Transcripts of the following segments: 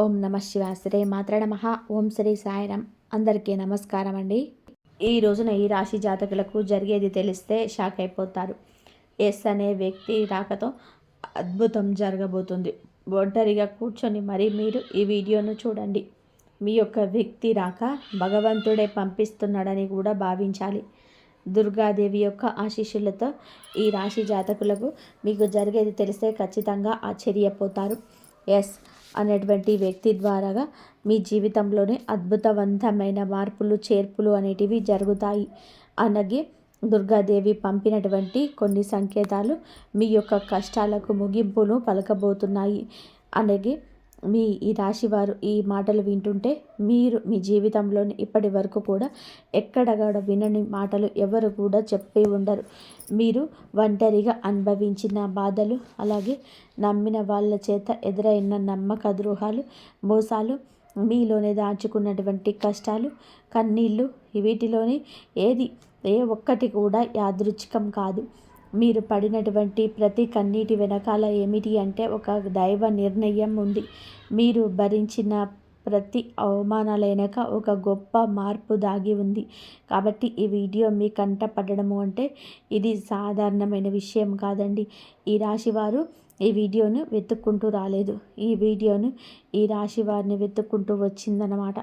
ఓం నమ శివ శ్రీ మాత్ర నమ ఓం శ్రీ సాయిరామ్. అందరికీ నమస్కారం అండి ఈ రోజున ఈ రాశి జాతకులకు జరిగేది తెలిస్తే షాక్ అయిపోతారు. ఎస్ అనే వ్యక్తి రాకతో అద్భుతం జరగబోతుంది. ఒంటరిగా కూర్చొని మరి మీరు ఈ వీడియోను చూడండి. మీ యొక్క వ్యక్తి రాక భగవంతుడే పంపిస్తున్నాడని కూడా భావించాలి. దుర్గాదేవి యొక్క ఆశీస్సులతో ఈ రాశి జాతకులకు మీకు జరిగేది తెలిస్తే ఖచ్చితంగా ఆశ్చర్యపోతారు. ఎస్ అనేటువంటి వ్యక్తి ద్వారాగా మీ జీవితంలోనే అద్భుతవంతమైన మార్పులు చేర్పులు అనేటివి జరుగుతాయి. అలాగే దుర్గాదేవి పంపినటువంటి కొన్ని సంకేతాలు మీ యొక్క కష్టాలకు ముగింపును పలకబోతున్నాయి. అలాగే మీ ఈ రాశి వారు ఈ మాటలు వింటుంటే మీరు మీ జీవితంలోని ఇప్పటి వరకు కూడా ఎక్కడ కూడా వినని మాటలు ఎవరు కూడా చెప్పి ఉండరు. మీరు ఒంటరిగా అనుభవించిన బాధలు అలాగే నమ్మిన వాళ్ళ చేత ఎదురైన నమ్మక ద్రోహాలు మోసాలు మీలోనే దాచుకున్నటువంటి కష్టాలు కన్నీళ్ళు వీటిలోని ఏది ఏ ఒక్కటి కూడా యాదృచ్ఛికం కాదు. మీరు పడినటువంటి ప్రతి కన్నీటి వెనకాల ఏమిటి అంటే ఒక దైవ నిర్ణయం ఉంది. మీరు భరించిన ప్రతి అవమానాలైనాక ఒక గొప్ప మార్పు దాగి ఉంది. కాబట్టి ఈ వీడియో మీ కంట పడడము అంటే ఇది సాధారణమైన విషయం కాదండి. ఈ రాశి వారు ఈ వీడియోను వెతుక్కుంటూ రాలేదు. ఈ వీడియోను ఈ రాశి వారిని వెతుక్కుంటూ వచ్చిందనమాట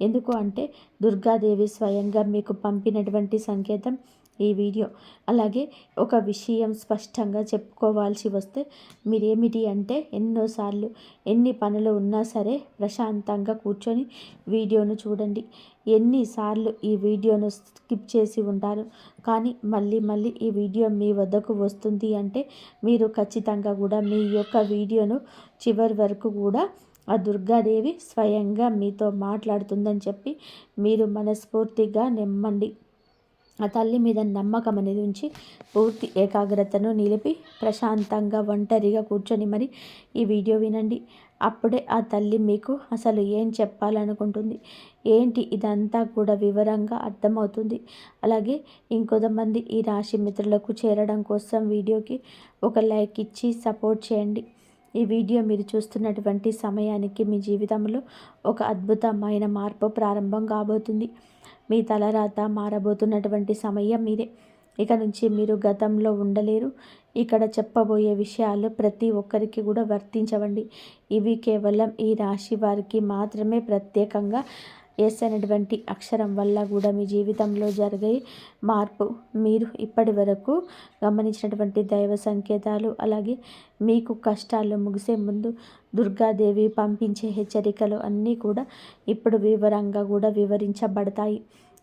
ఎందుకు అంటే దుర్గాదేవి స్వయంగా మీకు పంపినటువంటి సంకేతం ఈ వీడియో. అలాగే ఒక విషయం స్పష్టంగా చెప్పుకోవాల్సి వస్తే మీరేమిటి అంటే ఎన్నోసార్లు ఎన్ని పనులు ఉన్నా సరే ప్రశాంతంగా కూర్చొని వీడియోను చూడండి. ఎన్నిసార్లు ఈ వీడియోను స్కిప్ చేసి ఉంటారు. కానీ మళ్ళీ మళ్ళీ ఈ వీడియో మీ వద్దకు వస్తుంది అంటే మీరు ఖచ్చితంగా కూడా మీ యొక్క వీడియోను చివరి వరకు కూడా ఆ దుర్గాదేవి స్వయంగా మీతో మాట్లాడుతుందని చెప్పి మీరు మనస్ఫూర్తిగా నెమ్మండి. ఆ తల్లి మీద నమ్మకం అనేది ఉంచి పూర్తి ఏకాగ్రతను నిలిపి ప్రశాంతంగా ఒంటరిగా కూర్చొని మరి ఈ వీడియో వినండి. అప్పుడే ఆ తల్లి మీకు అసలు ఏం చెప్పాలనుకుంటుంది? ఏంటి ఇదంతా కూడా వివరంగా అర్థమవుతుంది. అలాగే ఇంకొంతమంది ఈ రాశి మిత్రులకు చేరడం కోసం వీడియోకి ఒక లైక్ ఇచ్చి సపోర్ట్ చేయండి. ఈ వీడియో మీరు చూస్తున్నటువంటి సమయానికి మీ జీవితంలో ఒక అద్భుతమైన మార్పు ప్రారంభం కాబోతుంది. మీ తలరాత మారబోతున్నటువంటి సమయం మీరే ఇక నుంచి మీరు గతంలో ఉండలేరు. ఇక్కడ చెప్పబోయే విషయాలు ప్రతి ఒక్కరికి కూడా వర్తించవండి. ఇవి కేవలం ఈ రాశి వారికి మాత్రమే ప్రత్యేకంగా ఎస్ అనేటువంటి అక్షరం వల్ల కూడా మీ జీవితంలో జరిగే మార్పు. మీరు ఇప్పటి వరకు గమనించినటువంటి దైవ సంకేతాలు అలాగే మీకు కష్టాలు ముగిసే ముందు దుర్గాదేవి పంపించే హెచ్చరికలు అన్నీ కూడా ఇప్పుడు వివరంగా కూడా వివరించబడతాయి.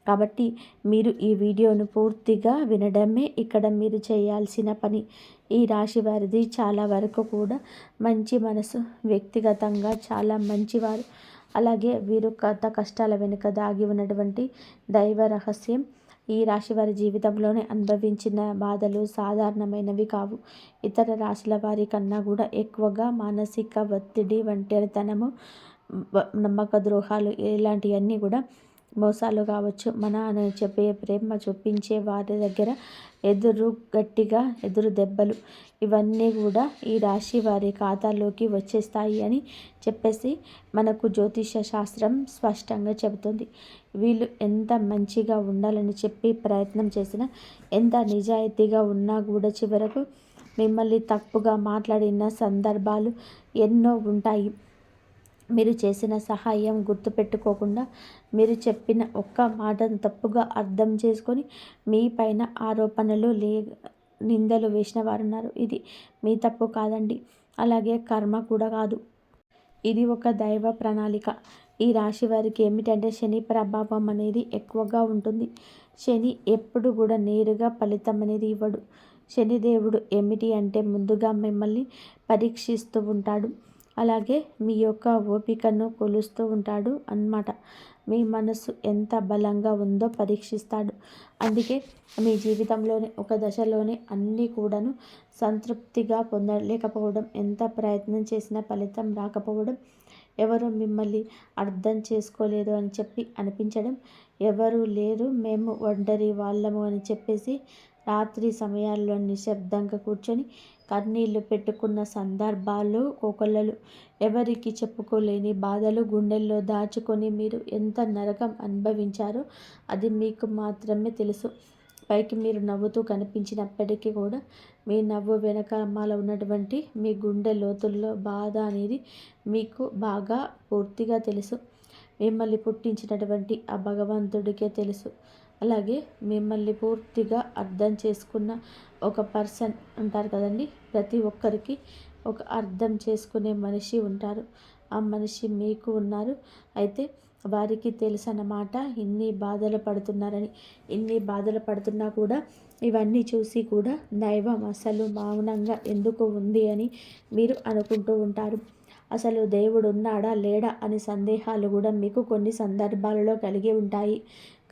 కాబట్టి మీరు ఈ వీడియోను పూర్తిగా వినడమే ఇక్కడ మీరు చేయాల్సిన పని. ఈ రాశి వారిది చాలా వరకు కూడా మంచి మనసు వ్యక్తిగతంగా చాలా మంచివారు. అలాగే వీరు కథ కష్టాల వెనుక దాగి ఉన్నటువంటి దైవ రహస్యం. ఈ రాశి వారి జీవితంలోనే అనుభవించిన బాధలు సాధారణమైనవి కావు. ఇతర రాశుల వారి కన్నా కూడా ఎక్కువగా మానసిక ఒత్తిడి ఒంటరితనము నమ్మక ద్రోహాలు ఇలాంటివన్నీ కూడా మోసాలు కావచ్చు. మన అని చెప్పే ప్రేమ చూపించే వారి దగ్గర ఎదురు గట్టిగా ఎదురు దెబ్బలు. ఇవన్నీ కూడా ఈ రాశి వారి ఖాతాలోకి వచ్చేస్తాయి అని చెప్పేసి మనకు జ్యోతిష శాస్త్రం స్పష్టంగా చెబుతుంది. వీళ్ళు ఎంత మంచిగా ఉండాలని చెప్పి ప్రయత్నం చేసినా ఎంత నిజాయితీగా ఉన్నా కూడా చివరకు మిమ్మల్ని తప్పుగా మాట్లాడిన సందర్భాలు ఎన్నో ఉంటాయి. మీరు చేసిన సహాయం గుర్తుపెట్టుకోకుండా మీరు చెప్పిన ఒక్క మాటను తప్పుగా అర్థం చేసుకొని మీ పైన ఆరోపణలు లే నిందలు వేసిన వారు ఉన్నారు ఇది మీ తప్పు కాదండి. అలాగే కర్మ కూడా కాదు. ఇది ఒక దైవ ప్రణాళిక. ఈ రాశి వారికి ఏమిటంటే శని ప్రభావం అనేది ఎక్కువగా ఉంటుంది. శని ఎప్పుడు కూడా నేరుగా ఫలితం అనేది ఇవ్వడు. శనిదేవుడు ఏమిటి అంటే ముందుగా మిమ్మల్ని పరీక్షిస్తూ ఉంటాడు. అలాగే మీ యొక్క ఓపికను కొలుస్తూ ఉంటాడు అన్నమాట. మీ మనసు ఎంత బలంగా ఉందో పరీక్షిస్తాడు. అందుకే మీ జీవితంలోని ఒక దశలోనే అన్నీ కూడాను సంతృప్తిగా పొందలేకపోవడం ఎంత ప్రయత్నం చేసినా ఫలితం రాకపోవడం ఎవరు మిమ్మల్ని అర్థం చేసుకోలేదు అని చెప్పి అనిపించడం ఎవరు లేరు మేము ఒంటరి వాళ్ళము అని చెప్పేసి రాత్రి సమయాల్లో నిశ్శబ్దంగా కూర్చొని కన్నీళ్ళు పెట్టుకున్న సందర్భాలు కోకొల్లలు. ఎవరికి చెప్పుకోలేని బాధలు గుండెల్లో దాచుకొని మీరు ఎంత నరకం అనుభవించారో అది మీకు మాత్రమే తెలుసు. పైకి మీరు నవ్వుతూ కనిపించినప్పటికీ కూడా మీ నవ్వు వెనకాల ఉన్నటువంటి మీ గుండె లోతుల్లో బాధ అనేది మీకు బాగా పూర్తిగా తెలుసు. మిమ్మల్ని పుట్టించినటువంటి ఆ భగవంతుడికే తెలుసు. అలాగే మిమ్మల్ని పూర్తిగా అర్థం చేసుకున్న ఒక పర్సన్ ఉంటారు కదండి. ప్రతి ఒక్కరికి ఒక అర్థం చేసుకునే మనిషి ఉంటారు. ఆ మనిషి మీకు ఉన్నారు. అయితే వారికి తెలుసు అన్నమాట ఇన్ని బాధలు పడుతున్నారని. ఇన్ని బాధలు పడుతున్నా కూడా ఇవన్నీ చూసి కూడా దైవం అసలు మౌనంగా ఎందుకు ఉంది అని మీరు అనుకుంటూ ఉంటారు. అసలు దేవుడు ఉన్నాడా లేడా అనే సందేహాలు కూడా మీకు కొన్ని సందర్భాలలో కలిగి ఉంటాయి.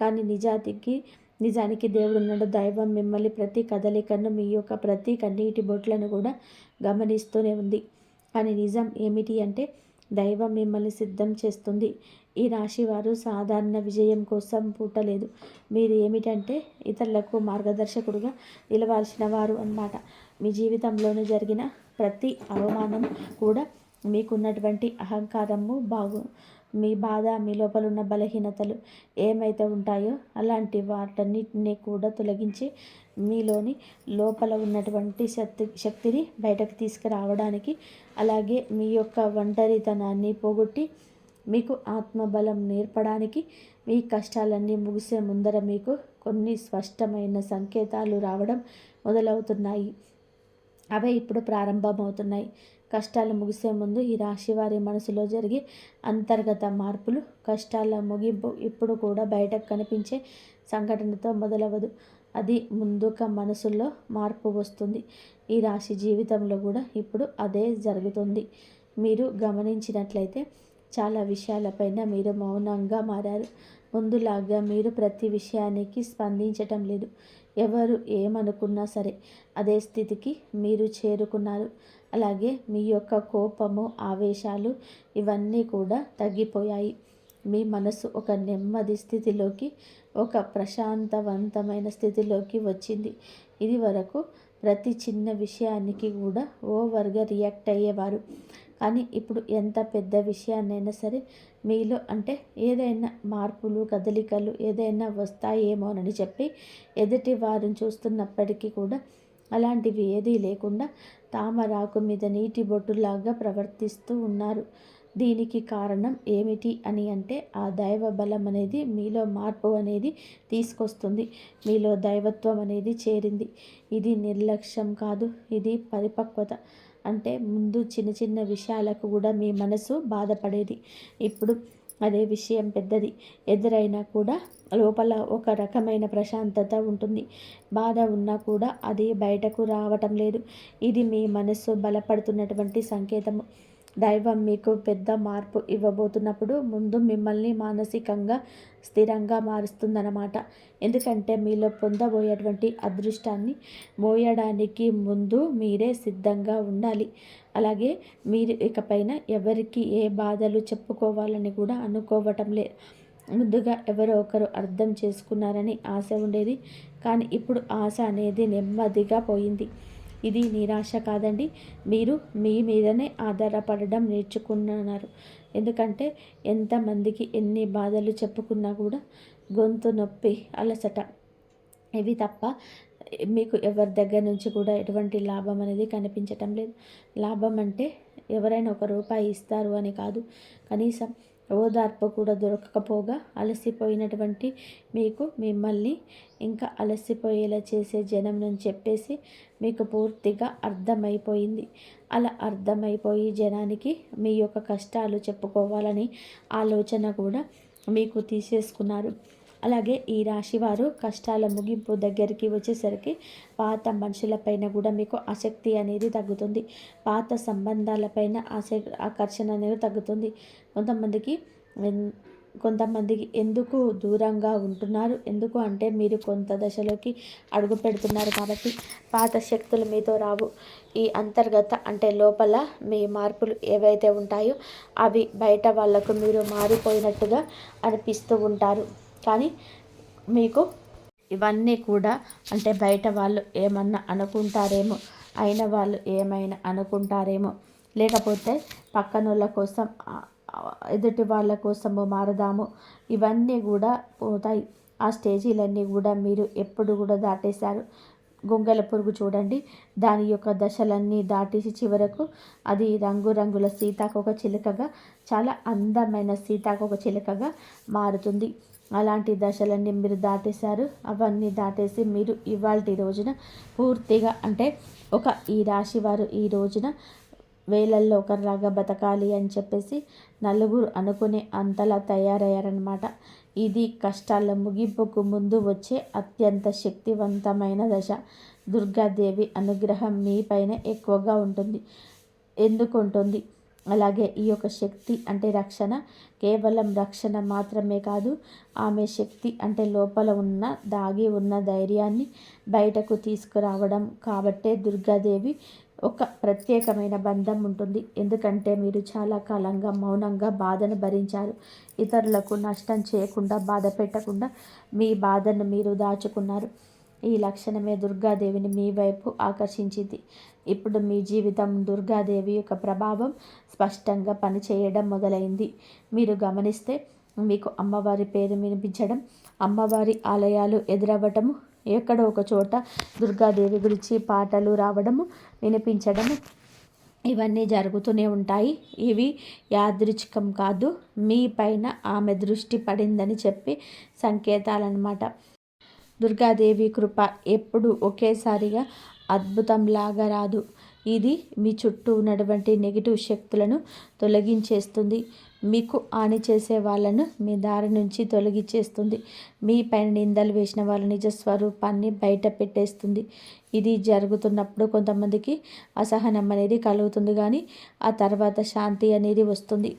కానీ నిజాతికి నిజానికి దేవుడు ఉన్నాడు దైవం మిమ్మల్ని ప్రతి కదలికను మీ యొక్క ప్రతి కన్నీటి బొట్లను కూడా గమనిస్తూనే ఉంది. కానీ నిజం ఏమిటి అంటే దైవం మిమ్మల్ని సిద్ధం చేస్తుంది. ఈ రాశి వారు సాధారణ విజయం కోసం పుట్టలేదు మీరు ఏమిటంటే ఇతరులకు మార్గదర్శకుడుగా నిలవాల్సిన వారు అన్నమాట. మీ జీవితంలోనే జరిగిన ప్రతి అవమానం కూడా మీకున్నటువంటి అహంకారము బాగు మీ బాధ మీ లోపల ఉన్న బలహీనతలు ఏమైతే ఉంటాయో అలాంటి వాటన్నిటిని కూడా తొలగించి మీలోని లోపల ఉన్నటువంటి శక్తి శక్తిని బయటకు తీసుకురావడానికి అలాగే మీ యొక్క ఒంటరితనాన్ని పోగొట్టి మీకు ఆత్మబలం నేర్పడానికి మీ కష్టాలన్నీ ముగిసే ముందర మీకు కొన్ని స్పష్టమైన సంకేతాలు రావడం మొదలవుతున్నాయి. అవే ఇప్పుడు ప్రారంభమవుతున్నాయి. కష్టాలు ముగిసే ముందు ఈ రాశి వారి మనసులో జరిగే అంతర్గత మార్పులు కష్టాల ముగింపు ఇప్పుడు కూడా బయటకు కనిపించే సంఘటనతో మొదలవదు. అది ముందుక మనసులో మార్పు వస్తుంది. ఈ రాశి జీవితంలో కూడా ఇప్పుడు అదే జరుగుతుంది. మీరు గమనించినట్లయితే చాలా విషయాలపైన మీరు మౌనంగా మారారు. ముందులాగా మీరు ప్రతి విషయానికి స్పందించటం లేదు. ఎవరు ఏమనుకున్నా సరే అదే స్థితికి మీరు చేరుకున్నారు. అలాగే మీ యొక్క కోపము ఆవేశాలు ఇవన్నీ కూడా తగ్గిపోయాయి. మీ మనసు ఒక నెమ్మది స్థితిలోకి ఒక ప్రశాంతవంతమైన స్థితిలోకి వచ్చింది. ఇది వరకు ప్రతి చిన్న విషయానికి కూడా ఓవర్గా రియాక్ట్ అయ్యేవారు. కానీ ఇప్పుడు ఎంత పెద్ద విషయాన్నైనా సరే మీలో అంటే ఏదైనా మార్పులు కదలికలు ఏదైనా వస్తాయేమోనని చెప్పి ఎదుటి వారిని చూస్తున్నప్పటికీ కూడా అలాంటివి ఏదీ లేకుండా తామరాకు మీద నీటి బొట్టులాగా ప్రవర్తిస్తూ ఉన్నారు. దీనికి కారణం ఏమిటి అని అంటే ఆ దైవ బలం అనేది మీలో మార్పు అనేది తీసుకొస్తుంది. మీలో దైవత్వం అనేది చేరింది. ఇది నిర్లక్ష్యం కాదు. ఇది పరిపక్వత. అంటే ముందు చిన్న చిన్న విషయాలకు కూడా మీ మనసు బాధపడేది. ఇప్పుడు అదే విషయం పెద్దది. ఎదురైనా కూడా లోపల ఒక రకమైన ప్రశాంతత ఉంటుంది. బాధ ఉన్నా కూడా అది బయటకు రావటం లేదు. ఇది మీ మనస్సు బలపడుతున్నటువంటి సంకేతము. దైవం మీకు పెద్ద మార్పు ఇవ్వబోతున్నప్పుడు ముందు మిమ్మల్ని మానసికంగా స్థిరంగా మారుస్తుందన్నమాట. ఎందుకంటే మీలో పొందబోయేటువంటి అదృష్టాన్ని మోయడానికి ముందు మీరే సిద్ధంగా ఉండాలి. అలాగే మీరు ఇకపైన ఎవరికి ఏ బాధలు చెప్పుకోవాలని కూడా అనుకోవటం లే ముందుగా ఎవరో ఒకరు అర్థం చేసుకున్నారని ఆశ ఉండేది. కానీ ఇప్పుడు ఆశ అనేది నెమ్మదిగా పోయింది. ఇది నిరాశ కాదండి. మీరు మీ మీదనే ఆధారపడడం నేర్చుకున్నారు. ఎందుకంటే ఎంతమందికి ఎన్ని బాధలు చెప్పుకున్నా కూడా గొంతు నొప్పి అలసట ఇవి తప్ప మీకు ఎవరి దగ్గర నుంచి కూడా ఎటువంటి లాభం అనేది కనిపించటం లేదు. లాభం అంటే ఎవరైనా ఒక రూపాయి ఇస్తారు అని కాదు. కనీసం ఓదార్పు కూడా దొరకకపోగా అలసిపోయినటువంటి మీకు మిమ్మల్ని ఇంకా అలసిపోయేలా చేసే జనం అని చెప్పేసి మీకు పూర్తిగా అర్థమైపోయింది. అలా అర్థమైపోయి జనానికి మీ యొక్క కష్టాలు చెప్పుకోవాలని ఆలోచన కూడా మీకు తీసేసుకున్నారు. అలాగే ఈ రాశి వారు కష్టాల ముగింపు దగ్గరికి వచ్చేసరికి పాత మనుషులపైన కూడా మీకు ఆసక్తి అనేది తగ్గుతుంది. పాత సంబంధాలపైన ఆసక్తి ఆకర్షణ అనేది తగ్గుతుంది. కొంతమందికి కొంతమందికి ఎందుకు దూరంగా ఉంటున్నారు? ఎందుకు అంటే మీరు కొంత దశలోకి అడుగు పెడుతున్నారు కాబట్టి పాత శక్తులు మీతో రావు. ఈ అంతర్గత అంటే లోపల మీ మార్పులు ఏవైతే ఉంటాయో అవి బయట వాళ్ళకు మీరు మారిపోయినట్టుగా అనిపిస్తూ ఉంటారు. కానీ మీకు ఇవన్నీ కూడా అంటే బయట వాళ్ళు ఏమన్నా అనుకుంటారేమో అయిన వాళ్ళు ఏమైనా అనుకుంటారేమో లేకపోతే పక్కనోళ్ళ కోసం ఎదుటి వాళ్ళ కోసము మారదాము ఇవన్నీ కూడా పోతాయి. ఆ స్టేజీలన్నీ కూడా మీరు ఎప్పుడు కూడా దాటేశారు. గొంగల పురుగు చూడండి. దాని యొక్క దశలన్నీ దాటేసి చివరకు అది రంగురంగుల సీతాకొక చిలుకగా చాలా అందమైన సీతాకొక చిలుకగా మారుతుంది. అలాంటి దశలన్నీ మీరు దాటేశారు. అవన్నీ దాటేసి మీరు ఇవాళ రోజున పూర్తిగా అంటే ఒక ఈ రాశి వారు ఈ రోజున వేలల్లో ఒకరిలాగా బతకాలి అని చెప్పేసి నలుగురు అనుకునే అంతలా తయారయ్యారనమాట ఇది కష్టాల ముగింపుకు ముందు వచ్చే అత్యంత శక్తివంతమైన దశ. దుర్గాదేవి అనుగ్రహం మీపైన ఎక్కువగా ఉంటుంది. ఎందుకు ఉంటుంది? అలాగే ఈ యొక్క శక్తి అంటే రక్షణ కేవలం రక్షణ మాత్రమే కాదు ఆమె శక్తి అంటే లోపల ఉన్న దాగి ఉన్న ధైర్యాన్ని బయటకు తీసుకురావడం కాబట్టే దుర్గాదేవి ఒక ప్రత్యేకమైన బంధం ఉంటుంది. ఎందుకంటే మీరు చాలా కాలంగా మౌనంగా బాధను భరించారు. ఇతరులకు నష్టం చేయకుండా బాధ పెట్టకుండా మీ బాధను మీరు దాచుకున్నారు. ఈ లక్షణమే దుర్గాదేవిని మీ వైపు ఆకర్షించింది. ఇప్పుడు మీ జీవితం దుర్గాదేవి యొక్క ప్రభావం స్పష్టంగా పనిచేయడం మొదలైంది. మీరు గమనిస్తే మీకు అమ్మవారి పేరు వినిపించడం అమ్మవారి ఆలయాలు ఎదురవ్వటము ఎక్కడో ఒక చోట దుర్గాదేవి గురించి పాటలు రావడము వినిపించడము ఇవన్నీ జరుగుతూనే ఉంటాయి. ఇవి యాదృచ్ఛికం కాదు మీ పైన ఆమె దృష్టి పడిందని చెప్పి సంకేతాలన్నమాట. దుర్గాదేవి కృప ఎప్పుడు ఒకేసారిగా అద్భుతంలాగా రాదు. ఇది మీ చుట్టూ ఉన్నటువంటి నెగిటివ్ శక్తులను తొలగించేస్తుంది. మీకు హాని చేసే వాళ్ళను మీ దారి నుంచి తొలగించేస్తుంది మీ పైన నిందలు వేసిన వాళ్ళ నిజ స్వరూపాన్ని బయట పెట్టేస్తుంది. ఇది జరుగుతున్నప్పుడు కొంతమందికి అసహనం అనేది కలుగుతుంది కానీ ఆ తర్వాత శాంతి అనేది వస్తుంది.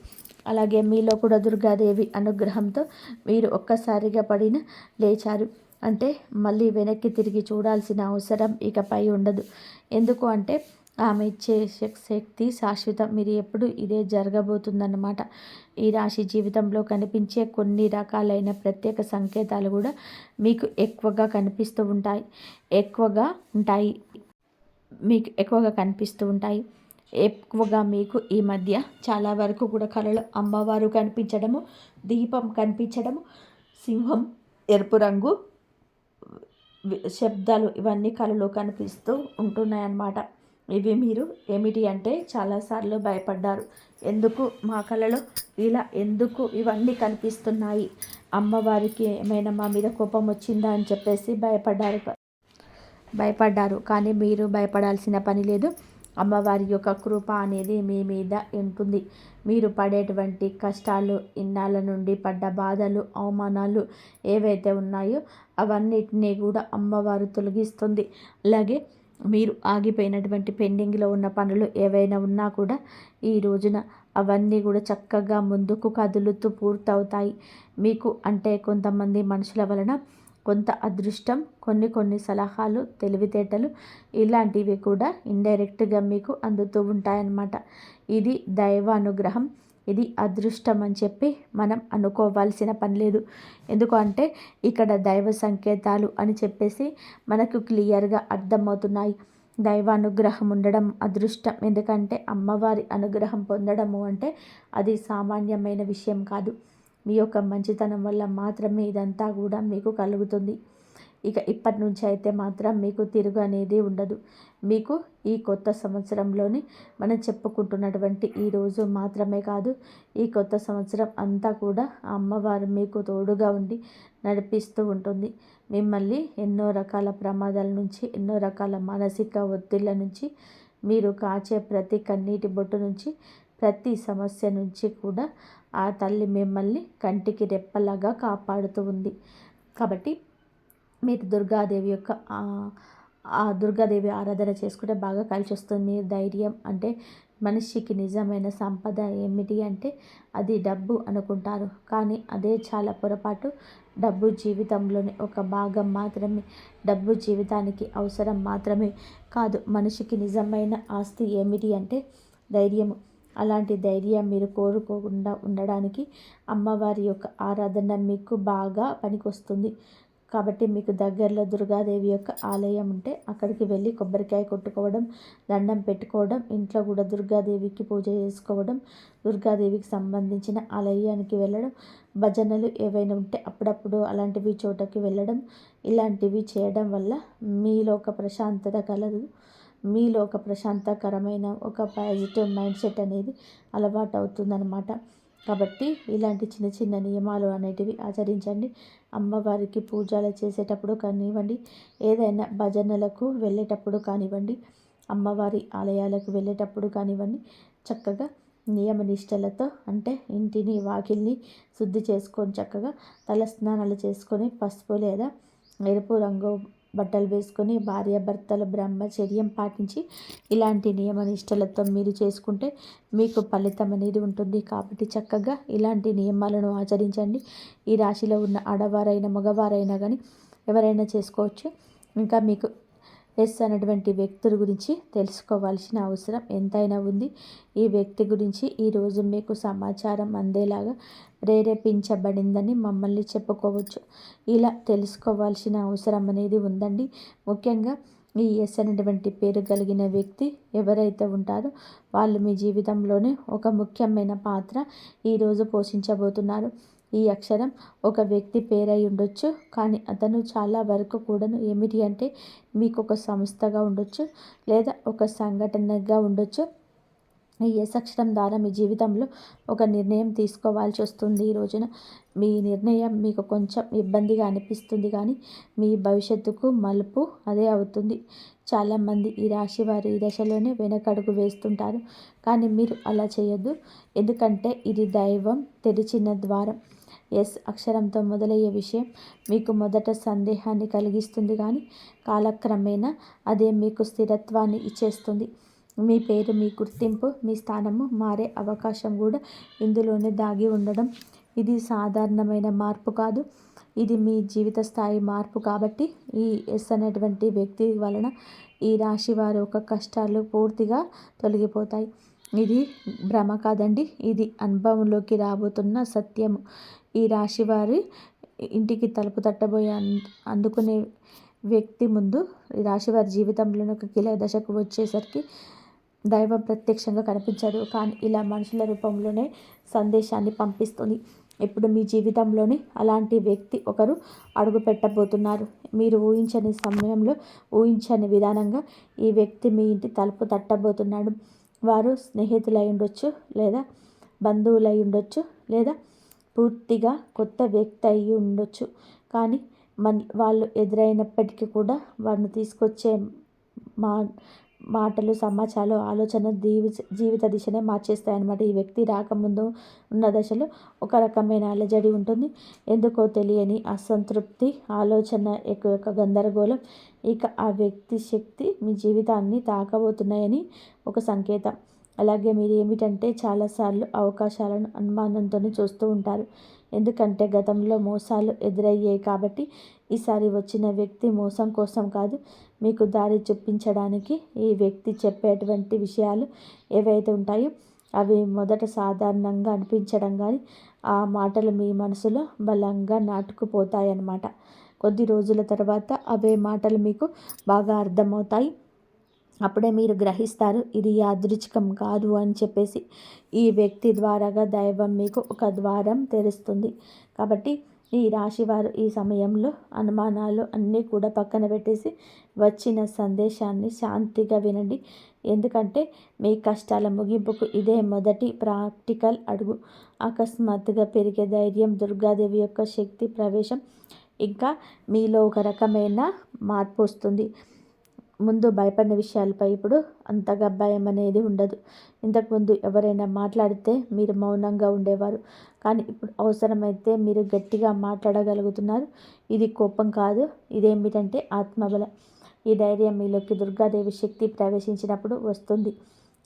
అలాగే మీలో కూడా దుర్గాదేవి అనుగ్రహంతో మీరు ఒక్కసారిగా పడిన లేచారు. అంటే మళ్ళీ వెనక్కి తిరిగి చూడాల్సిన అవసరం ఇకపై ఉండదు. ఎందుకు అంటే ఆమె ఇచ్చే శక్తి శాశ్వతం. మీరు ఎప్పుడు ఇదే జరగబోతుందన్నమాట. ఈ రాశి జీవితంలో కనిపించే కొన్ని రకాలైన ప్రత్యేక సంకేతాలు కూడా మీకు ఎక్కువగా కనిపిస్తూ ఉంటాయి. ఎక్కువగా ఉంటాయి. మీకు ఎక్కువగా కనిపిస్తూ ఉంటాయి. ఎక్కువగా మీకు ఈ మధ్య చాలా వరకు కూడా కళలు అమ్మవారు కనిపించడము దీపం కనిపించడము సింహం ఎరుపు రంగు శబ్దాలు ఇవన్నీ కళలో కనిపిస్తూ ఉంటున్నాయన్నమాట. ఇవి మీరు ఏమిటి అంటే చాలాసార్లు భయపడ్డారు. ఎందుకు? మా కళలో ఇలా ఎందుకు ఇవన్నీ కనిపిస్తున్నాయి? అమ్మవారికి ఏమైనా మా మీద కోపం వచ్చిందా అని చెప్పేసి భయపడ్డారు. భయపడ్డారు. కానీ మీరు భయపడాల్సిన పని లేదు. అమ్మవారి యొక్క కృప అనేది మీ మీద ఉంటుంది. మీరు పడేటువంటి కష్టాలు ఇన్నాళ్ళ నుండి పడ్డ బాధలు అవమానాలు ఏవైతే ఉన్నాయో అవన్నిటినీ కూడా అమ్మవారు తొలగిస్తుంది. అలాగే మీరు ఆగిపోయినటువంటి పెండింగ్లో ఉన్న పనులు ఏవైనా ఉన్నా కూడా ఈ రోజున అవన్నీ కూడా చక్కగా ముందుకు కదులుతూ పూర్తవుతాయి. మీకు అంటే కొంతమంది మనుషుల వలన కొంత అదృష్టం కొన్ని కొన్ని సలహాలు తెలివితేటలు ఇలాంటివి కూడా ఇండైరెక్ట్గా మీకు అందుతూ ఉంటాయన్నమాట. ఇది దైవ అనుగ్రహం ఇది అదృష్టం అని చెప్పి మనం అనుకోవాల్సిన పని లేదు. ఎందుకు అంటే ఇక్కడ దైవ సంకేతాలు అని చెప్పేసి మనకు క్లియర్గా అర్థమవుతున్నాయి. దైవ అనుగ్రహం ఉండడం అదృష్టం. ఎందుకంటే అమ్మవారి అనుగ్రహం పొందడము అంటే అది సామాన్యమైన విషయం కాదు. మీ యొక్క మంచితనం వల్ల మాత్రమే ఇదంతా కూడా మీకు కలుగుతుంది. ఇక ఇప్పటి నుంచి అయితే మాత్రం మీకు తిరుగు అనేది ఉండదు. మీకు ఈ కొత్త సంవత్సరంలోని మనం చెప్పుకుంటున్నటువంటి ఈ రోజు మాత్రమే కాదు ఈ కొత్త సంవత్సరం అంతా కూడా అమ్మవారు మీకు తోడుగా ఉండి నడిపిస్తూ ఉంటుంది. మిమ్మల్ని ఎన్నో రకాల ప్రమాదాల నుంచి ఎన్నో రకాల మానసిక ఒత్తిళ్ళ నుంచి మీరు కాచే ప్రతి కన్నీటి బొట్టు నుంచి ప్రతి సమస్య నుంచి కూడా ఆ తల్లి మిమ్మల్ని కంటికి రెప్పలాగా కాపాడుతూ ఉంది. కాబట్టి మీరు దుర్గాదేవి యొక్క ఆ దుర్గాదేవి ఆరాధన చేసుకుంటే బాగా కలిసి వస్తుంది మీరు ధైర్యం అంటే మనిషికి నిజమైన సంపద ఏమిటి అంటే అది డబ్బు అనుకుంటారు. కానీ అదే చాలా పొరపాటు. డబ్బు జీవితంలోని ఒక భాగం మాత్రమే డబ్బు జీవితానికి అవసరం మాత్రమే కాదు. మనిషికి నిజమైన ఆస్తి ఏమిటి అంటే ధైర్యము. అలాంటి ధైర్యం మీరు కోరుకోకుండా ఉండడానికి అమ్మవారి యొక్క ఆరాధన మీకు బాగా పనికొస్తుంది. కాబట్టి మీకు దగ్గరలో దుర్గాదేవి యొక్క ఆలయం ఉంటే అక్కడికి వెళ్ళి కొబ్బరికాయ కొట్టుకోవడం దండం పెట్టుకోవడం ఇంట్లో కూడా దుర్గాదేవికి పూజ చేసుకోవడం దుర్గాదేవికి సంబంధించిన ఆలయానికి వెళ్ళడం భజనలు ఏవైనా ఉంటే అప్పుడప్పుడు అలాంటివి చోటకి వెళ్ళడం ఇలాంటివి చేయడం వల్ల మీలో ఒక ప్రశాంతత కలదు. మీలో ఒక ప్రశాంతకరమైన ఒక పాజిటివ్ మైండ్ సెట్ అనేది అలవాటు అవుతుందన్నమాట కాబట్టి ఇలాంటి చిన్న చిన్న నియమాలు అనేటివి ఆచరించండి. అమ్మవారికి పూజలు చేసేటప్పుడు కానివ్వండి ఏదైనా భజనలకు వెళ్ళేటప్పుడు కానివ్వండి అమ్మవారి ఆలయాలకు వెళ్ళేటప్పుడు కానివ్వండి చక్కగా నియమ నిష్టలతో అంటే ఇంటిని వాకిల్ని శుద్ధి చేసుకొని చక్కగా తల స్నానాలు చేసుకొని పసుపు లేదా ఎరుపు రంగు బట్టలు వేసుకొని భార్యాభర్తల బ్రహ్మచర్యం పాటించి ఇలాంటి నియమ నిష్టలతో మీరు చేసుకుంటే మీకు ఫలితం అనేది ఉంటుంది. కాబట్టి చక్కగా ఇలాంటి నియమాలను ఆచరించండి. ఈ రాశిలో ఉన్న ఆడవారైనా మగవారైనా కానీ ఎవరైనా చేసుకోవచ్చు. ఇంకా మీకు ఎస్ అనేటువంటి వ్యక్తుల గురించి తెలుసుకోవాల్సిన అవసరం ఎంతైనా ఉంది. ఈ వ్యక్తి గురించి ఈరోజు మీకు సమాచారం అందేలాగా ప్రేరేపించబడిందని మమ్మల్ని చెప్పుకోవచ్చు. ఇలా తెలుసుకోవాల్సిన అవసరం అనేది ఉందండి. ముఖ్యంగా ఈ ఎస్ అనేటువంటి పేరు కలిగిన వ్యక్తి ఎవరైతే ఉంటారో వాళ్ళు మీ జీవితంలోనే ఒక ముఖ్యమైన పాత్ర ఈరోజు పోషించబోతున్నారు. ఈ అక్షరం ఒక వ్యక్తి పేరై ఉండొచ్చు కానీ అతను చాలా వరకు కూడాను ఏమిటి అంటే మీకు ఒక సంస్థగా ఉండొచ్చు లేదా ఒక సంఘటనగా ఉండొచ్చు. ఈ ఎస్ అక్షరం ద్వారా మీ జీవితంలో ఒక నిర్ణయం తీసుకోవాల్సి వస్తుంది ఈ రోజున. మీ నిర్ణయం మీకు కొంచెం ఇబ్బందిగా అనిపిస్తుంది కానీ మీ భవిష్యత్తుకు మలుపు అదే అవుతుంది. చాలామంది ఈ రాశి వారు ఈ దశలోనే వెనకడుగు వేస్తుంటారు కానీ మీరు అలా చేయొద్దు. ఎందుకంటే ఇది దైవం తెరిచిన ద్వారం. ఎస్ అక్షరంతో మొదలయ్యే విషయం మీకు మొదట సందేహాన్ని కలిగిస్తుంది కానీ కాలక్రమేణా అదే మీకు స్థిరత్వాన్ని ఇచ్చేస్తుంది. మీ పేరు మీ గుర్తింపు మీ స్థానము మారే అవకాశం కూడా ఇందులోనే దాగి ఉండడం ఇది సాధారణమైన మార్పు కాదు. ఇది మీ జీవిత స్థాయి మార్పు కాబట్టి ఈ ఎస్ అనేటువంటి వ్యక్తి వలన ఈ రాశి వారి యొక్క కష్టాలు పూర్తిగా తొలగిపోతాయి. ఇది భ్రమ కాదండి. ఇది అనుభవంలోకి రాబోతున్న సత్యము. ఈ రాశి వారి ఇంటికి తలుపు తట్టబోయే అందుకునే వ్యక్తి ముందు ఈ రాశి వారి జీవితంలోని ఒక కీలక దశకు వచ్చేసరికి దైవం ప్రత్యక్షంగా కనిపించదు కానీ ఇలా మనుషుల రూపంలోనే సందేశాన్ని పంపిస్తుంది. ఇప్పుడు మీ జీవితంలోని అలాంటి వ్యక్తి ఒకరు అడుగు పెట్టబోతున్నారు. మీరు ఊహించని సమయంలో ఊహించని విధానంగా ఈ వ్యక్తి మీ ఇంటి తలుపు తట్టబోతున్నాడు. వారు స్నేహితులై ఉండొచ్చు లేదా బంధువులై ఉండొచ్చు లేదా పూర్తిగా కొత్త వ్యక్తి అయి ఉండొచ్చు. కానీ మన వాళ్ళు ఎదురైనప్పటికీ కూడా వారిని తీసుకొచ్చే మా మాటలు సమాచారాలు ఆలోచన దీవి జీవిత దిశనే మార్చేస్తాయి అన్నమాట ఈ వ్యక్తి రాకముందు ఉన్న దశలో ఒక రకమైన అలజడి ఉంటుంది. ఎందుకో తెలియని అసంతృప్తి ఆలోచన యొక్క గందరగోళం ఇక ఆ వ్యక్తి శక్తి మీ జీవితాన్ని తాకబోతున్నాయని ఒక సంకేతం. అలాగే మీరు ఏమిటంటే చాలాసార్లు అవకాశాలను అనుమానంతోనే చూస్తూ ఉంటారు. ఎందుకంటే గతంలో మోసాలు ఎదురయ్యాయి కాబట్టి ఈసారి వచ్చిన వ్యక్తి మోసం కోసం కాదు మీకు దారి చూపించడానికి ఈ వ్యక్తి చెప్పేటువంటి విషయాలు ఏవైతే ఉంటాయో అవి మొదట సాధారణంగా అనిపించడం కానీ ఆ మాటలు మీ మనసులో బలంగా నాటుకుపోతాయన్నమాట. కొద్ది రోజుల తర్వాత అవే మాటలు మీకు బాగా అర్థమవుతాయి. అప్పుడే మీరు గ్రహిస్తారు ఇది యాదృచ్ఛికం కాదు అని చెప్పేసి. ఈ వ్యక్తి ద్వారాగా దైవం మీకు ఒక ద్వారం తెరుస్తుంది. కాబట్టి ఈ రాశివారు ఈ సమయంలో అనుమానాలు అన్నీ కూడా పక్కన పెట్టేసి వచ్చిన సందేశాన్ని శాంతిగా వినండి. ఎందుకంటే మీ కష్టాల ముగింపుకు ఇదే మొదటి ప్రాక్టికల్ అడుగు. అకస్మాత్తుగా పెరిగే ధైర్యం దుర్గాదేవి యొక్క శక్తి ప్రవేశం ఇంకా మీలో ఒక రకమైన మార్పు వస్తుంది. ముందు భయపడిన విషయాలపై ఇప్పుడు అంతగా భయం అనేది ఉండదు. ఇంతకుముందు ఎవరైనా మాట్లాడితే మీరు మౌనంగా ఉండేవారు. కానీ ఇప్పుడు అవసరమైతే మీరు గట్టిగా మాట్లాడగలుగుతున్నారు. ఇది కోపం కాదు ఇదేమిటంటే ఆత్మబలం. ఈ ధైర్యం మీలోకి దుర్గాదేవి శక్తి ప్రవేశించినప్పుడు వస్తుంది.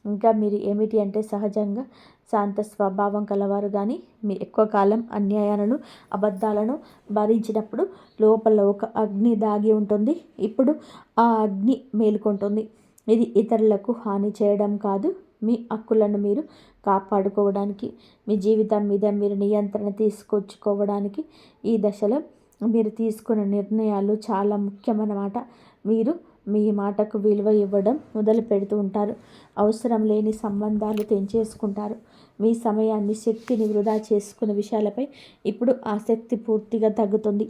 ఇంకా మీరు ఏమిటి అంటే సహజంగా శాంత స్వభావం కలవారు. కానీ మీ ఎక్కువ కాలం అన్యాయాలను అబద్ధాలను భరించినప్పుడు లోపల ఒక అగ్ని దాగి ఉంటుంది. ఇప్పుడు ఆ అగ్ని మేలుకుంటుంది. ఇది ఇతరులకు హాని చేయడం కాదు. మీ హక్కులను మీరు కాపాడుకోవడానికి మీ జీవితం మీద మీరు నియంత్రణ తీసుకొచ్చుకోవడానికి ఈ దశలో మీరు తీసుకున్న నిర్ణయాలు చాలా ముఖ్యమన్నమాట. మీరు మీ మాటకు విలువ ఇవ్వడం మొదలు పెడుతూ ఉంటారు. అవసరం లేని సంబంధాలు తెంచేసుకుంటారు. మీ సమయాన్ని శక్తిని వృధా చేసుకున్న విషయాలపై ఇప్పుడు ఆసక్తి పూర్తిగా తగ్గుతుంది.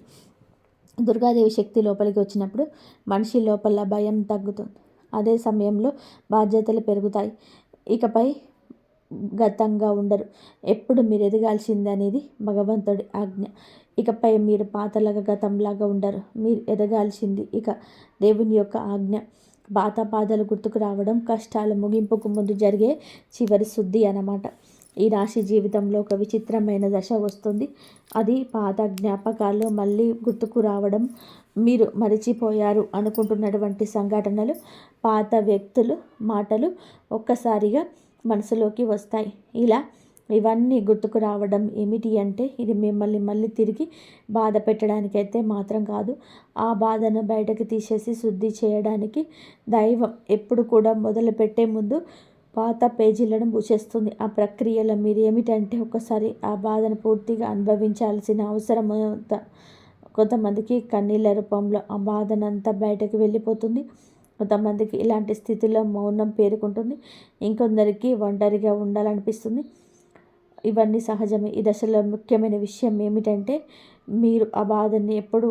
దుర్గాదేవి శక్తి లోపలికి వచ్చినప్పుడు మనిషి లోపల భయం తగ్గుతుంది. అదే సమయంలో బాధ్యతలు పెరుగుతాయి. ఇకపై గతంగా ఉండరు. ఎప్పుడు మీరు ఎదగాల్సింది అనేది భగవంతుడి ఆజ్ఞ. ఇకపై మీరు పాతలాగా గతంలాగా ఉండరు. మీరు ఎదగాల్సింది ఇక దేవుని యొక్క ఆజ్ఞ. పాత పాదాలు గుర్తుకు రావడం కష్టాల ముగింపుకు ముందు జరిగే చివరి శుద్ధి అన్నమాట. ఈ రాశి జీవితంలో ఒక విచిత్రమైన దశ వస్తుంది. అది పాత జ్ఞాపకాలు మళ్ళీ గుర్తుకు రావడం. మీరు మరిచిపోయారు అనుకుంటున్నటువంటి సంఘటనలు పాత వ్యక్తులు మాటలు ఒక్కసారిగా మనసులోకి వస్తాయి. ఇలా ఇవన్నీ గుర్తుకు రావడం ఏమిటి అంటే ఇది మిమ్మల్ని మళ్ళీ తిరిగి బాధ పెట్టడానికైతే మాత్రం కాదు. ఆ బాధను బయటకు తీసేసి శుద్ధి చేయడానికి దైవం ఎప్పుడు కూడా మొదలుపెట్టే ముందు పాత పేజీలను మూసేస్తుంది. ఆ ప్రక్రియలో మీరు ఏమిటంటే ఒకసారి ఆ బాధను పూర్తిగా అనుభవించాల్సిన అవసరం కొంతమందికి కన్నీళ్ళ రూపంలో ఆ బాధనంతా బయటకు వెళ్ళిపోతుంది. కొంతమందికి ఇలాంటి స్థితిలో మౌనం పేరుకుంటుంది. ఇంకొందరికి ఒంటరిగా ఉండాలనిపిస్తుంది. ఇవన్నీ సహజమే. ఈ దశలో ముఖ్యమైన విషయం ఏమిటంటే మీరు ఆ బాధని ఎప్పుడు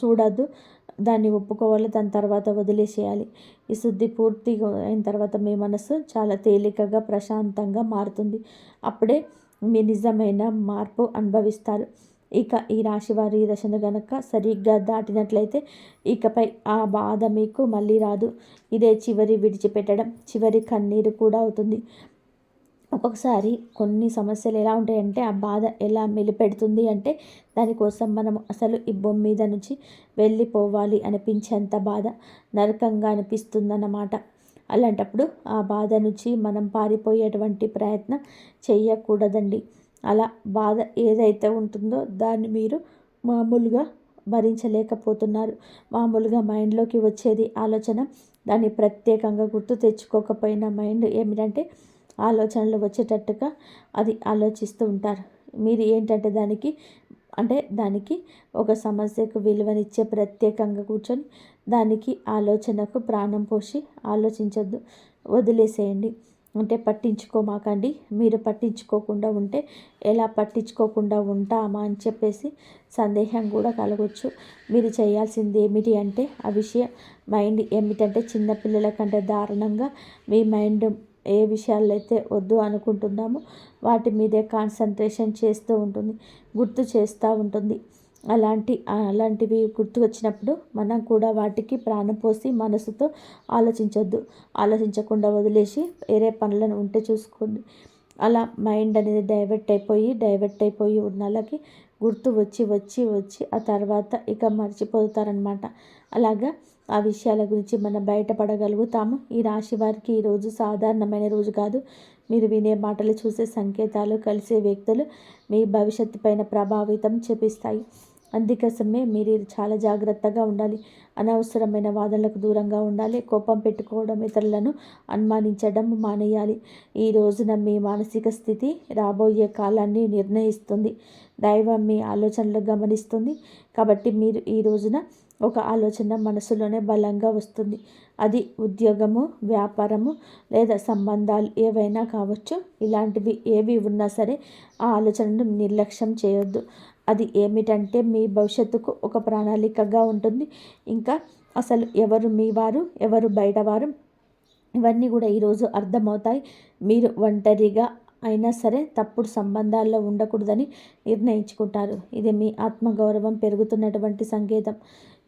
చూడద్దు. దాన్ని ఒప్పుకోవాలి. దాని తర్వాత వదిలేసేయాలి. ఈ శుద్ధి పూర్తిగా అయిన తర్వాత మీ మనసు చాలా తేలికగా ప్రశాంతంగా మారుతుంది. అప్పుడే మీ నిజమైన మార్పు అనుభవిస్తారు. ఇక ఈ రాశి వారి దశను గనక సరిగ్గా దాటినట్లయితే ఇకపై ఆ బాధ మీకు మళ్ళీ రాదు. ఇదే చివరి విడిచిపెట్టడం చివరి కన్నీరు కూడా అవుతుంది. ఒక్కొక్కసారి కొన్ని సమస్యలు ఎలా ఉంటాయంటే ఆ బాధ ఎలా మెలిపెడుతుంది అంటే దానికోసం మనం అసలు ఈ బొమ్మ మీద నుంచి వెళ్ళిపోవాలి అనిపించేంత బాధ నరకంగా అనిపిస్తుందన్నమాట. అలాంటప్పుడు ఆ బాధ నుంచి మనం పారిపోయేటువంటి ప్రయత్నం చేయకూడదండి. అలా బాధ ఏదైతే ఉంటుందో దాన్ని మీరు మామూలుగా భరించలేకపోతున్నారు. మామూలుగా మైండ్లోకి వచ్చేది ఆలోచన. దాన్ని ప్రత్యేకంగా గుర్తు తెచ్చుకోకపోయిన మైండ్ ఏమిటంటే ఆలోచనలు వచ్చేటట్టుగా అది ఆలోచిస్తూ ఉంటారు. మీరు ఏంటంటే దానికి అంటే దానికి ఒక సమస్యకు విలువనిచ్చే ప్రత్యేకంగా కూర్చొని దానికి ఆలోచనకు ప్రాణం పోసి ఆలోచించొద్దు. వదిలేసేయండి. అంటే పట్టించుకోమాకండి. మీరు పట్టించుకోకుండా ఉంటే ఎలా పట్టించుకోకుండా ఉంటామా అని చెప్పేసి సందేహం కూడా కలగొచ్చు. మీరు చేయాల్సింది ఏమిటి అంటే ఆ విషయం మైండ్ ఏమిటంటే చిన్నపిల్లల కంటే దారుణంగా మీ మైండ్ ఏ విషయాలు అయితే వద్దు అనుకుంటున్నామో వాటి మీదే కాన్సన్ట్రేషన్ చేస్తూ ఉంటుంది గుర్తు చేస్తూ ఉంటుంది. అలాంటి అలాంటివి గుర్తు వచ్చినప్పుడు మనం కూడా వాటికి ప్రాణం పోసి మనసుతో ఆలోచించొద్దు. ఆలోచించకుండా వదిలేసి వేరే పనులను ఉంటే చూసుకోండి. అలా మైండ్ అనేది డైవర్ట్ అయిపోయి డైవర్ట్ అయిపోయి ఉన్నలకి గుర్తు వచ్చి వచ్చి వచ్చి ఆ తర్వాత ఇక మర్చిపోతారనమాట అలాగా ఆ విషయాల గురించి మనం బయటపడగలుగుతాము. ఈ రాశి వారికి ఈరోజు సాధారణమైన రోజు కాదు. మీరు వినే మాటలు చూసే సంకేతాలు కలిసే వ్యక్తులు మీ భవిష్యత్తు పైన ప్రభావితం చూపిస్తాయి. అందుకోసమే మీరు చాలా జాగ్రత్తగా ఉండాలి. అనవసరమైన వాదనలకు దూరంగా ఉండాలి. కోపం పెట్టుకోవడం ఇతరులను అనుమానించడం మానేయాలి. ఈ రోజున మీ మానసిక స్థితి రాబోయే కాలాన్ని నిర్ణయిస్తుంది. దైవం మీ ఆలోచనలు గమనిస్తుంది. కాబట్టి మీరు ఈ రోజున ఒక ఆలోచన మనసులోనే బలంగా వస్తుంది. అది ఉద్యోగము వ్యాపారము లేదా సంబంధాలు ఏవైనా కావచ్చు. ఇలాంటివి ఏవి ఉన్నా సరే ఆ ఆలోచనను నిర్లక్ష్యం చేయొద్దు. అది ఏమిటంటే మీ భవిష్యత్తుకు ఒక ప్రణాళికగా ఉంటుంది. ఇంకా అసలు ఎవరు మీ వారు ఎవరు బయటవారు ఇవన్నీ కూడా ఈరోజు అర్థమవుతాయి. మీరు ఒంటరిగా అయినా సరే తప్పుడు సంబంధాల్లో ఉండకూడదని నిర్ణయించుకుంటారు. ఇది మీ ఆత్మగౌరవం పెరుగుతున్నటువంటి సంకేతం.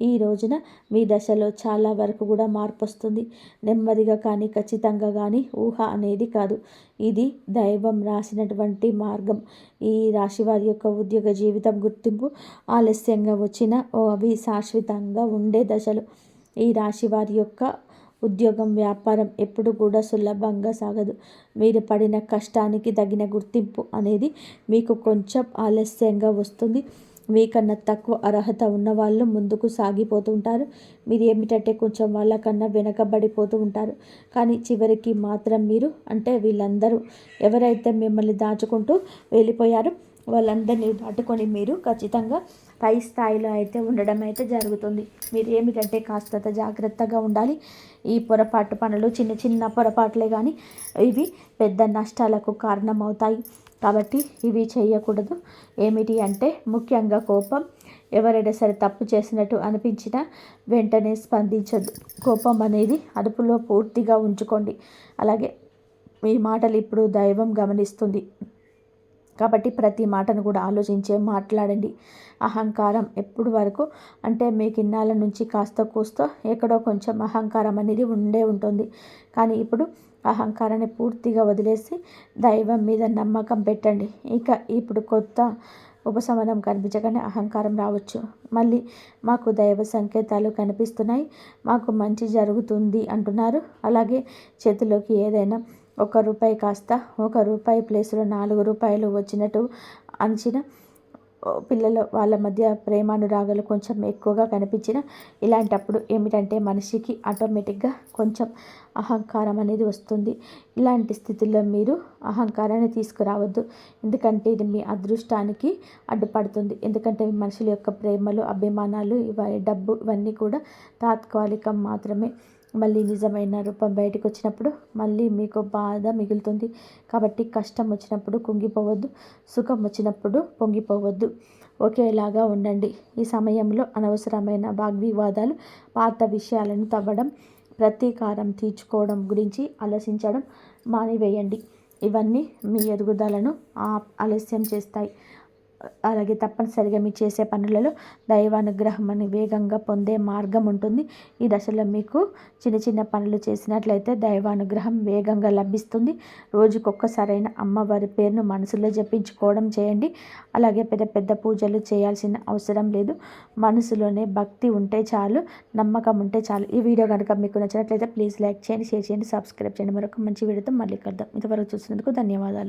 ఈ రోజున మీ దశలో చాలా వరకు కూడా మార్పు వస్తుంది. నెమ్మదిగా కానీ ఖచ్చితంగా కానీ ఊహ అనేది కాదు. ఇది దైవం రాసినటువంటి మార్గం. ఈ రాశి వారి యొక్క ఉద్యోగ జీవితం గుర్తింపు ఆలస్యంగా వచ్చిన అవి శాశ్వతంగా ఉండే దశలు. ఈ రాశి వారి యొక్క ఉద్యోగం వ్యాపారం ఎప్పుడు కూడా సులభంగా సాగదు. మీరు పడిన కష్టానికి తగిన గుర్తింపు అనేది మీకు కొంచెం ఆలస్యంగా వస్తుంది. మీకన్నా తక్కువ అర్హత ఉన్న వాళ్ళు ముందుకు సాగిపోతూ ఉంటారు మీరు ఏమిటంటే కొంచెం వాళ్ళకన్నా వెనకబడిపోతూ ఉంటారు. కానీ చివరికి మాత్రం మీరు అంటే వీళ్ళందరూ ఎవరైతే మిమ్మల్ని దాచుకుంటూ వెళ్ళిపోయారో వాళ్ళందరినీ దాటుకొని మీరు ఖచ్చితంగా పై స్థాయిలో అయితే ఉండడం అయితే జరుగుతుంది. మీరు ఏమిటంటే కాస్త జాగ్రత్తగా ఉండాలి. ఈ పొరపాటు పనులు చిన్న చిన్న పొరపాట్లే కానీ ఇవి పెద్ద నష్టాలకు కారణమవుతాయి. కాబట్టి ఇవి చేయకూడదు. ఏమిటి అంటే ముఖ్యంగా కోపం. ఎవరైనా సరే తప్పు చేసినట్టు అనిపించినా వెంటనే స్పందించదు కోపం అనేది అదుపులో పూర్తిగా ఉంచుకోండి. అలాగే మీ మాటలు ఇప్పుడు దైవం గమనిస్తుంది. కాబట్టి ప్రతి మాటను కూడా ఆలోచించే మాట్లాడండి. అహంకారం ఎప్పుడు వరకు? అంటే మీకు ఇన్నాళ్ళ నుంచి కాస్త కూస్తో ఎక్కడో కొంచెం అహంకారం అనేది ఉండే ఉంటుంది. కానీ ఇప్పుడు అహంకారాన్ని పూర్తిగా వదిలేసి దైవం మీద నమ్మకం పెట్టండి. ఇక ఇప్పుడు కొత్త ఉపశమనం కనిపించగానే అహంకారం రావచ్చు. మళ్ళీ మాకు దైవ సంకేతాలు కనిపిస్తున్నాయి. మాకు మంచి జరుగుతుంది అంటున్నారు. అలాగే చేతిలోకి ఏదైనా ఒక రూపాయి కాస్త ఒక రూపాయి ప్లేస్లో నాలుగు రూపాయలు వచ్చినట్టు అంచిన పిల్లలు వాళ్ళ మధ్య ప్రేమానురాగాలు కొంచెం ఎక్కువగా కనిపించిన ఇలాంటప్పుడు ఏమిటంటే మనిషికి ఆటోమేటిక్గా కొంచెం అహంకారం అనేది వస్తుంది. ఇలాంటి స్థితిలో మీరు అహంకారాన్ని తీసుకురావద్దు. ఎందుకంటే ఇది మీ అదృష్టానికి అడ్డుపడుతుంది. ఎందుకంటే మనుషుల యొక్క ప్రేమలు అభిమానాలు ఇవ డబ్బు ఇవన్నీ కూడా తాత్కాలికం మాత్రమే. మళ్ళీ నిజమైన రూపం బయటకు వచ్చినప్పుడు మళ్ళీ మీకు బాధ మిగులుతుంది. కాబట్టి కష్టం వచ్చినప్పుడు కుంగిపోవద్దు సుఖం వచ్చినప్పుడు పొంగిపోవద్దు. ఒకేలాగా ఉండండి. ఈ సమయంలో అనవసరమైన వాగ్వివాదాలు పాత విషయాలను తవ్వడం ప్రతీకారం తీర్చుకోవడం గురించి ఆలోచించడం మానివేయండి. ఇవన్నీ మీ ఎదుగుదలను ఆలస్యం చేస్తాయి. అలాగే తప్పనిసరిగా మీరు చేసే పనులలో దైవానుగ్రహం అని వేగంగా పొందే మార్గం ఉంటుంది. ఈ దశలో మీకు చిన్న చిన్న పనులు చేసినట్లయితే దైవానుగ్రహం వేగంగా లభిస్తుంది. రోజుకొక్కసారైన అమ్మవారి పేరును మనసులో జపించుకోవడం చేయండి. అలాగే పెద్ద పెద్ద పూజలు చేయాల్సిన అవసరం లేదు. మనసులోనే భక్తి ఉంటే చాలు నమ్మకం ఉంటే చాలు. ఈ వీడియో కనుక మీకు నచ్చినట్లయితే ప్లీజ్ లైక్ చేయండి షేర్ చేయండి సబ్స్క్రైబ్ చేయండి. మరొక మంచి వీడియోతో మళ్ళీ కలుద్దాం. ఇంతవరకు చూసినందుకు ధన్యవాదాలు.